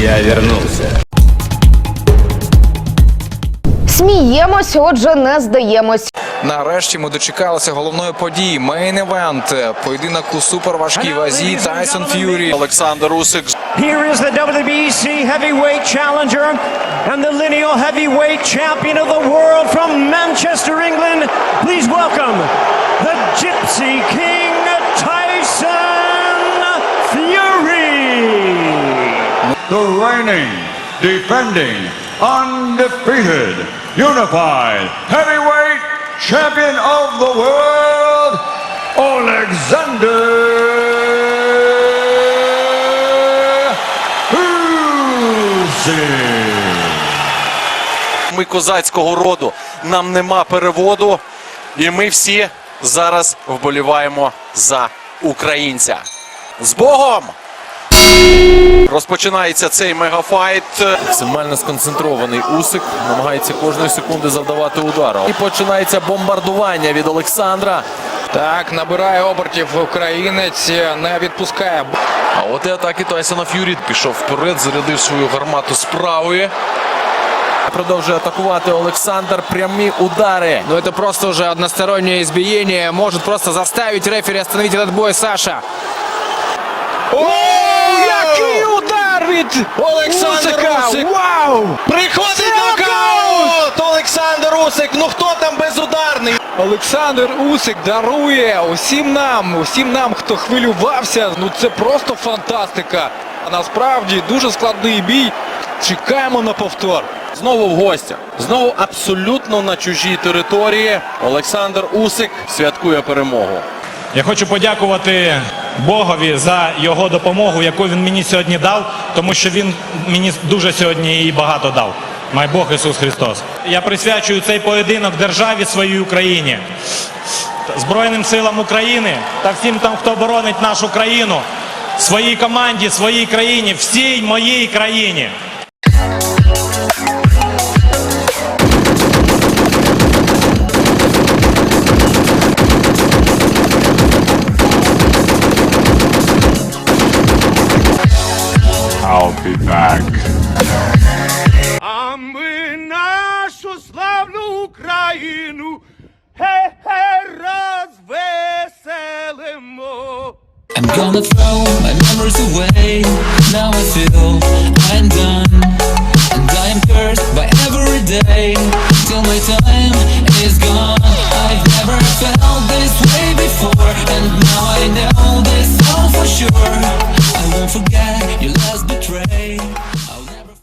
Я вернулся. Сміємось, отже, не здаємось. Нарешті ми дочекалися головної події. Мейн евент. Поєдинок у суперважкій вазі Тайсон Ф'юрі. Олександр Усик Here is the WBC heavyweight challenger and the lineal heavyweight champion of the world from Manchester, England. Please welcome the Gypsy King the reigning, defending, undefeated, unified heavyweight champion of the world, Alexander Usyk. Ми козацького роду. Нам нема переводу. І ми всі зараз вболіваємо за українця. З Богом! Розпочинається цей мегафайт. Максимально сконцентрований Усик намагається кожної секунди завдавати удару. І починається бомбардування від Олександра. Так, набирає обертів українець, не відпускає. А от і атаки Тайсона Ф'юрі пішов вперед, зарядив свою гармату з правої. Продовжує атакувати Олександр. Прямі удари. Ну это просто уже одностороннее избиение. Может просто заставить рефери остановить этот бой Саша. О, від Олександр Усик. Вау! Приходить нокаут! Олександр Усик. Ну хто там безударний? Олександр Усик дарує усім нам, усім нам, хто хвилювався. Ну це просто фантастика. А насправді дуже складний бій. Чекаємо на повтор. Знову в гостях. Знову абсолютно на чужій території. Олександр Усик святкує перемогу. Я хочу подякувати Богові за його допомогу, яку він мені сьогодні дав, тому що він мені дуже сьогодні її багато дав. Май Бог Ісус Христос. Я присвячую цей поєдинок державі своїй Україні, Збройним силам України та всім там, хто боронить нашу країну, своїй команді, своїй країні, всій моїй країні. I'll be back. А ми нашу славну Україну ге-ге розвеселимо. I'm gonna throw my memories away. Now I feel I'm done. And I am cursed by every day. Till my time